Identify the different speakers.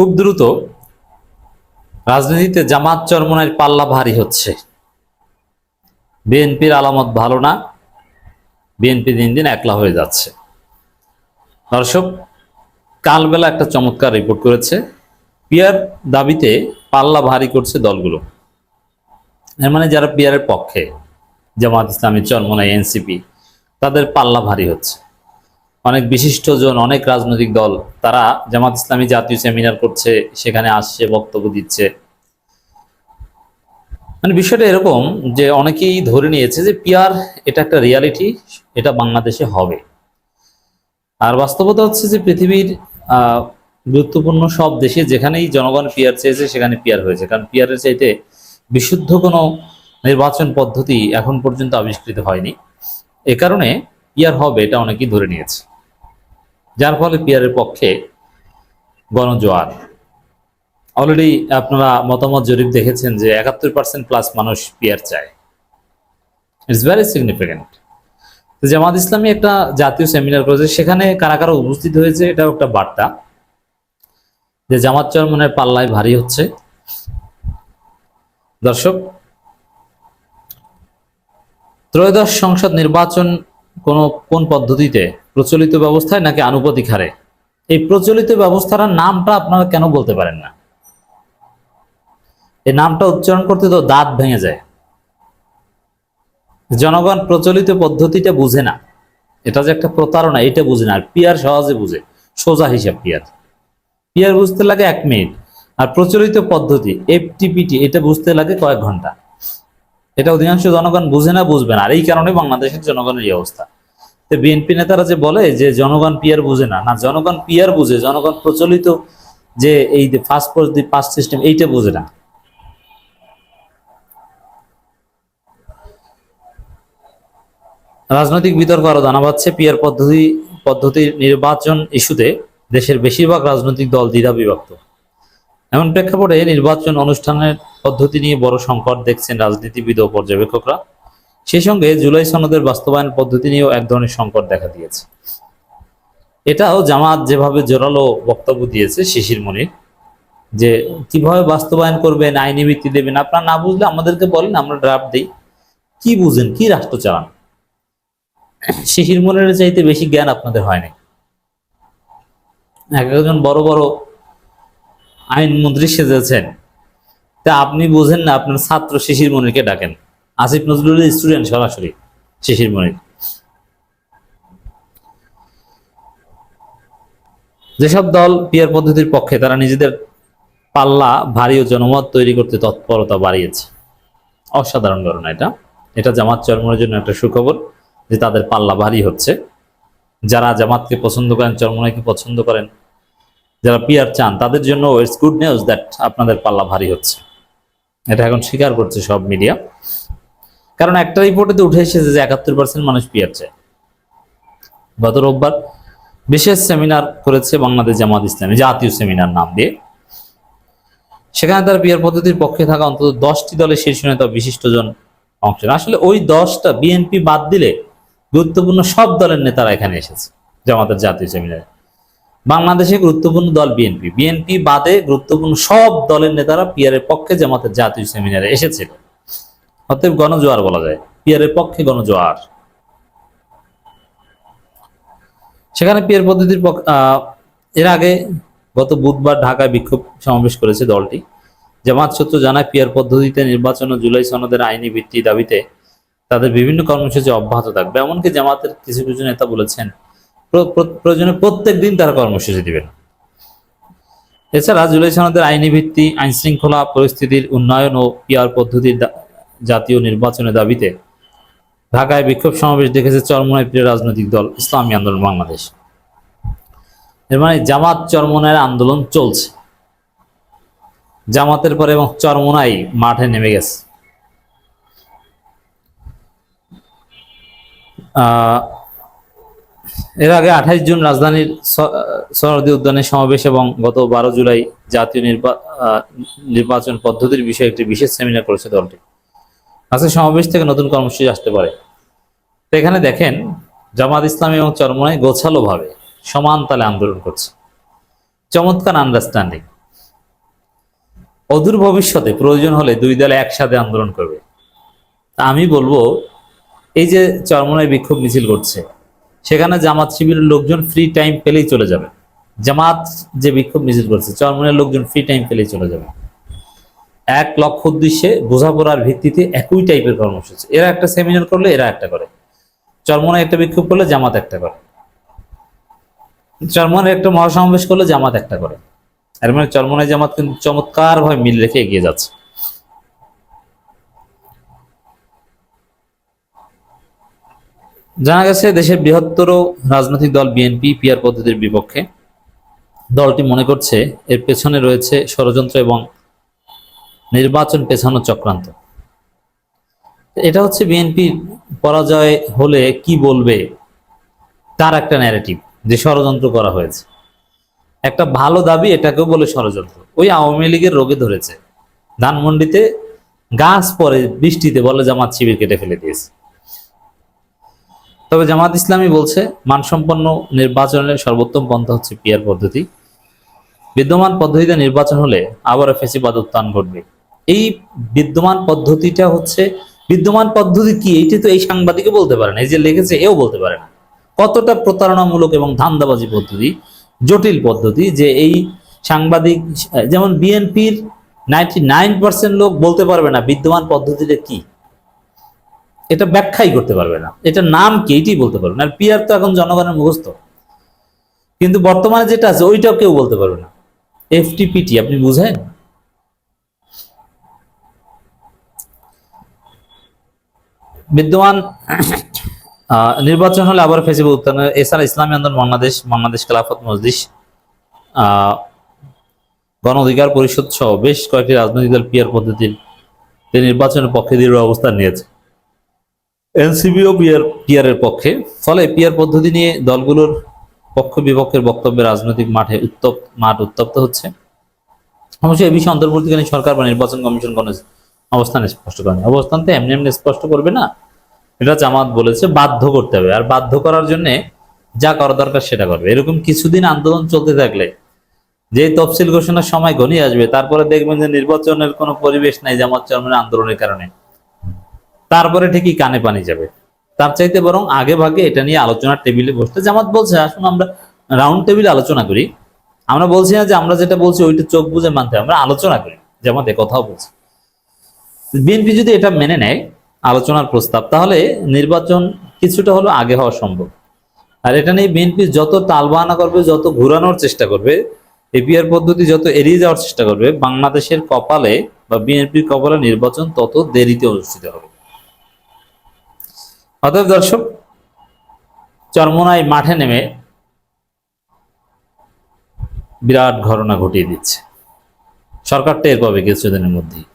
Speaker 1: খুব দ্রুত রাজনীতিতে জামাত চরমনের পাল্লা ভারী হচ্ছে। বিএনপির আলামত ভালো না, বিএনপি দিন দিন একলা হয়ে যাচ্ছে। দর্শক, কালবেলা একটা চমৎকার রিপোর্ট করেছে। পিয়ার দাবিতে পাল্লা ভারী করছে দলগুলো। এর মানে যারা পিয়ারের পক্ষে জামাত ইসলামী, চরমনাই, এনসিপি, তাদের পাল্লা ভারী হচ্ছে। অনেক বিশিষ্টজন, অনেক রাজনৈতিক দল, তারা জামাত ইসলামী জাতীয় সেমিনার করছে, সেখানে আসছে, বক্তব্য দিচ্ছে। মানে বিষয়টা এরকম যে অনেকেই ধরে নিয়েছে যে পিয়ার এটা একটা রিয়ালিটি এটা বাংলাদেশে হবে। আর বাস্তবতা হচ্ছে যে পৃথিবীর গুরুত্বপূর্ণ সব দেশে যেখানেই জনগণ পিয়ার চেয়েছে, সেখানে পিয়ার হয়েছে। কারণ পিয়ারের চাইতে বিশুদ্ধ কোনো নির্বাচন পদ্ধতি এখন পর্যন্ত আবিষ্কৃত হয়নি। এ কারণে পিয়ার হবে, এটা অনেকেই ধরে নিয়েছে। যার ফলে পিয়ারের পক্ষে গণজোয়ার। অলরেডি আপনারা মতামত জরিপ দেখেছেন যে একাত্তর পার্সেন্ট প্লাস মানুষ পিয়ার চায়। It's very significant Jamaat Islami একটা জাতীয় সেমিনার করেছে, সেখানে কারা কারা উপস্থিত হয়েছে এটাও একটা বার্তা। যে জামাত চরমনের পাল্লায় ভারী হচ্ছে। দর্শক, ত্রয়োদশ সংসদ নির্বাচন কোন কোন পদ্ধতিতে? প্রচলিত ব্যবস্থায় নাকি আনুপাতিক হারে? এই প্রচলিত ব্যবস্থার নামটা আপনারা কেন বলতে পারেন না? এই নামটা উচ্চারণ করতে তো দাঁত ভেঙে যায়। জনগণ প্রচলিত পদ্ধতিটা বুঝে না। এটা যে একটা প্রতারণা এটা বুঝে না। আর পিয়ার সহজে বুঝে। সোজা হিসাব পিয়ার। পিয়ার বুঝতে লাগে এক মিনিট। আর প্রচলিত পদ্ধতি এফটিপিটি এটা বুঝতে লাগে কয়েক ঘণ্টা। এটা অধিকাংশ জনগণ বুঝে না, বুঝবে না। আর এই কারণে বাংলাদেশের জনগণের এই অবস্থা। তো বিএনপি নেতারা যে বলে যে জনগণ পিয়ার বুঝে না না, জনগণ পিয়ার বুঝে, জনগণ প্রচলিত যে এই first post the pass system এইটা বুঝে না। রাজনৈতিক বিতর্ক আরও জানা পাচ্ছে পিয়ার পদ্ধতি পদ্ধতির নির্বাচন ইস্যুতে দেশের বেশিরভাগ রাজনৈতিক দল দ্বিধা বিভক্ত। এমন প্রেক্ষাপটে নির্বাচন অনুষ্ঠানের পদ্ধতি নিয়ে বড় সংকট দেখছেন রাজনীতিবিদ ও পর্যবেক্ষকরা। সেই সঙ্গে জুলাই সনদের বাস্তবায়ন পদ্ধতি নিয়েও এক ধরনের সংকট দেখা দিয়েছে। এটাও জামাত যেভাবে জোরালো বক্তব্য দিয়েছে শিশির মনির, যে কীভাবে বাস্তবায়ন করবেন, আইনি ভিত্তি দেবেন, আপনারা না বুঝলে আমাদেরকে বলেন, আমরা ড্রাফট দিই। কি বুঝেন? কি রাষ্ট্র চালান? শিশির মনিরের চাইতে বেশি জ্ঞান আপনাদের হয়নি এক একজন বড় বড় আইনমন্ত্রী সেজেছেন। তা আপনি বুঝেন না, আপনার ছাত্র শিশির মনিরকে ডাকেন। আসিফ নজরুলের স্টুডেন্ট সরাসরি, শিশির মনির। যেসব দল পিয়ার পদ্ধতির পক্ষে, তারা নিজেদের পাল্লা, ভারী ও জনমত তৈরি করতে তৎপরতা বাড়িয়েছে। অসাধারণ ঘটনা এটা। এটা জামাত চরমনের জন্য একটা সুখবর যে তাদের পাল্লা ভারী হচ্ছে। যারা জামাতকে পছন্দ করেন, চরমনাইকে পছন্দ করেন যারা পিয়ার চান, তাদের জন্য ইটস গুড নিউজ দ্যাট আপনাদের পাল্লা ভারী হচ্ছে। এটা এখন স্বীকার করছে সব মিডিয়া। কারণ একটা রিপোর্টে তো উঠে এসেছে যে একাত্তর পার্সেন্ট মানুষ পিয়ার চায়। গত রোববার বিশেষ সেমিনার করেছে বাংলাদেশ জামাত ইসলামী, জাতীয় সেমিনার নাম দিয়ে। সেখানে তার পিয়ার পদ্ধতির পক্ষে থাকা অন্তত দশটি দলের শীর্ষ নেতা বিশিষ্টজন অংশ। আসলে ওই দশটা বিএনপি বাদ দিলে গুরুত্বপূর্ণ সব দলের নেতারা এখানে এসেছে, জামাতের জাতীয় সেমিনারে বাংলাদেশে গুরুত্বপূর্ণ দল বিএনপি। বিএনপি বাদে গুরুত্বপূর্ণ সব দলের নেতারা পিয়ারের পক্ষে জামাতের জাতীয় সেমিনারে এসেছিল। অতএব গণজোয়ার বলা যায়। পিয়ারের পক্ষে গণজোয়ার। সেখানে পিয়ার পদ্ধতির এর আগে গত বুধবার ঢাকায় বিক্ষোভ সমাবেশ করেছে দলটি। জামাত সূত্র জানায়, পিয়ার পদ্ধতিতে নির্বাচন ও জুলাই সনদের আইনি ভিত্তি দাবিতে তাদের বিভিন্ন কর্মসূচি অব্যাহত থাকবে। এমনকি জামাতের কিছু কিছু নেতা বলেছেন প্রয়োজনে প্রত্যেক দিন তারা কর্মসূচি দিবেন। এছাড়া জুলাই সনদের আইনি ভিত্তি আইন শৃঙ্খলা পরিস্থিতির উন্নয়ন ও পিয়ার পদ্ধতির জাতীয় নির্বাচনের দাবিতে ঢাকায় বিক্ষোভ সমাবেশ দেখেছে চরমনায় প্রিয় রাজনৈতিক দল ইসলামী আন্দোলন বাংলাদেশ। এর মানে জামাত চরমনায়ের আন্দোলন চলছে। জামাতের পরে এবং চরমনাই মাঠে নেমে গেছে। এর আগে আঠাইশ জুন রাজধানীর সরদি উদ্যানে সমাবেশ এবং গত বারো জুলাই জাতীয় নির্বাচন পদ্ধতির বিষয়ে একটি বিশেষ সেমিনার করেছে দলটি। আজকে সমাবেশ থেকে নতুন কর্মসূচি আসতে পারে। তো এখানে দেখেন, জামাত ইসলামী এবং চরমনাই গোছালো ভাবে সমান তালে আন্দোলন করছে। চমৎকার আন্ডারস্ট্যান্ডিং অদূর ভবিষ্যতে প্রয়োজন হলে দুই দলে একসাথে আন্দোলন করবে। আমি বলব, এই যে চরমনায় বিক্ষোভ মিছিল করছে সেখানে জামাত শিবিরের লোকজন ফ্রি টাইম পেলেই চলে যাবে। জামাত যে বিক্ষোভ মিছিল করছে চরমনের লোকজন ফ্রি টাইম পেলেই চলে যাবে। এক লক্ষ্য উদ্দেশ্যে বোঝাপড়ার ভিত্তিতে একই টাইপের কর্মসূচি। এরা একটা সেমিনার করলে এরা একটা করে। চরমনায় একটা বিক্ষোভ করলে জামাত একটা করে। চরমনের একটা মহাসমাবেশ করলে জামাত একটা করে। এর মানে চরমনায় জামাত কিন্তু চমৎকার ভাবে মিল রেখে এগিয়ে যাচ্ছে। জানা গেছে দেশের বৃহত্তর রাজনৈতিক দল বিএনপি, পিআর পদ্ধতির বিপক্ষে। দলটি মনে করছে এর পেছনে রয়েছে ষড়যন্ত্র এবং নির্বাচন পেছানো চক্রান্ত। এটা হচ্ছে বিএনপির পরাজয় হলে কি বলবে তার একটা ন্যারেটিভ যে ষড়যন্ত্র করা হয়েছে। একটা ভালো দাবি এটাকেও বলে ষড়যন্ত্র। ওই আওয়ামী লীগের রোগে ধরেছে। ধানমন্ডিতে গাছ পরে বৃষ্টিতে বলে জামাত শিবির কেটে ফেলে দিয়েছে। তবে জামাত ইসলামী বলছে, মানসম্পন্ন নির্বাচনের সর্বোত্তম পন্থা হচ্ছে পিয়ার পদ্ধতি। বিদ্যমান পদ্ধতিতে নির্বাচন হলে আবারও ফেসিবাদ উত্থান ঘটবে। এই বিদ্যমান পদ্ধতিটা হচ্ছে, বিদ্যমান পদ্ধতি কি? এইটি তো এই সাংবাদিকও বলতে পারে না এই যে লিখেছে এও বলতে পারে না। কতটা প্রতারণামূলক এবং ধান্দাবাজি পদ্ধতি, জটিল পদ্ধতি যে এই সাংবাদিক, যেমন বিএনপির নাইনটি নাইন পার্সেন্ট লোক বলতে পারবে না বিদ্যমান পদ্ধতিটা কি? এটা ব্যাখ্যাই করতে পারবে না। এটা নাম কি এটাই বলতে পারবে না। আর পিয়ার তো এখন জনগণের মুখস্থ। কিন্তু বর্তমানে যেটা আছে ওইটাও কেউ বলতে পারবে না। এফটিপিটি আপনি বুঝেন? বিদ্যমান নির্বাচন হলে আবার ফেসিবুক উত্থান। এছাড়া ইসলামী আন্দোলন বাংলাদেশ বাংলাদেশ খেলাফত আহ, গণ অধিকার পরিষদ সহ বেশ কয়েকটি রাজনৈতিক দল পিয়ার পদ্ধতির নির্বাচনের পক্ষে দৃঢ় অবস্থান নিয়েছে। এনসিবিও পিয়ার পিয়ারের পক্ষে। ফলে পিয়ার পদ্ধতি নিয়ে দলগুলোর পক্ষ বিপক্ষের বক্তব্যে রাজনৈতিক মাঠে উত্তপ্ত, মাঠ উত্তপ্ত হচ্ছে। অবশ্যই এই বিষয়ে অন্তর্বর্তীকালীন সরকার বা নির্বাচন কমিশন কোনো অবস্থান স্পষ্ট করেনি অবস্থান তো এমনি এমনি স্পষ্ট করবে না। এটা জামাত বলেছে, বাধ্য করতে হবে। আর বাধ্য করার জন্য যা করা দরকার সেটা করবে। এরকম কিছুদিন আন্দোলন চলতে থাকলে যে তফসিল ঘোষণার সময় ঘনিয়ে আসবে, তারপরে দেখবেন যে নির্বাচনের কোনো পরিবেশ নাই জামাত চরমের আন্দোলনের কারণে। তারপরে ঠিকই কানে পানি যাবে। তার চাইতে বরং আগে ভাগে এটা নিয়ে আলোচনার টেবিলে বসতে। জামাত বলছে, আসুন আমরা রাউন্ড টেবিলে আলোচনা করি। আমরা বলছি না যে আমরা যেটা বলছি ওইটা চোখ বুঝে মানতে আমরা আলোচনা করি। জামাত কথাও বলছে। বিএনপি যদি এটা মেনে নেয় আলোচনার প্রস্তাব, তাহলে নির্বাচন কিছুটা হলো আগে হওয়া সম্ভব। আর এটা নিয়ে বিএনপি যত তালবাহানা করবে, যত ঘুরানোর চেষ্টা করবে এপিআর পদ্ধতি যত এড়িয়ে যাওয়ার চেষ্টা করবে, বাংলাদেশের কপালে বা বিএনপির কপালে নির্বাচন তত দেরিতে অনুষ্ঠিত হবে। অতএব দর্শক চরমোনায় মাঠে নেমে বিরাট ঘটনা ঘটিয়ে দিচ্ছে। সরকার টের পাবে কিছুদিনের মধ্যেই।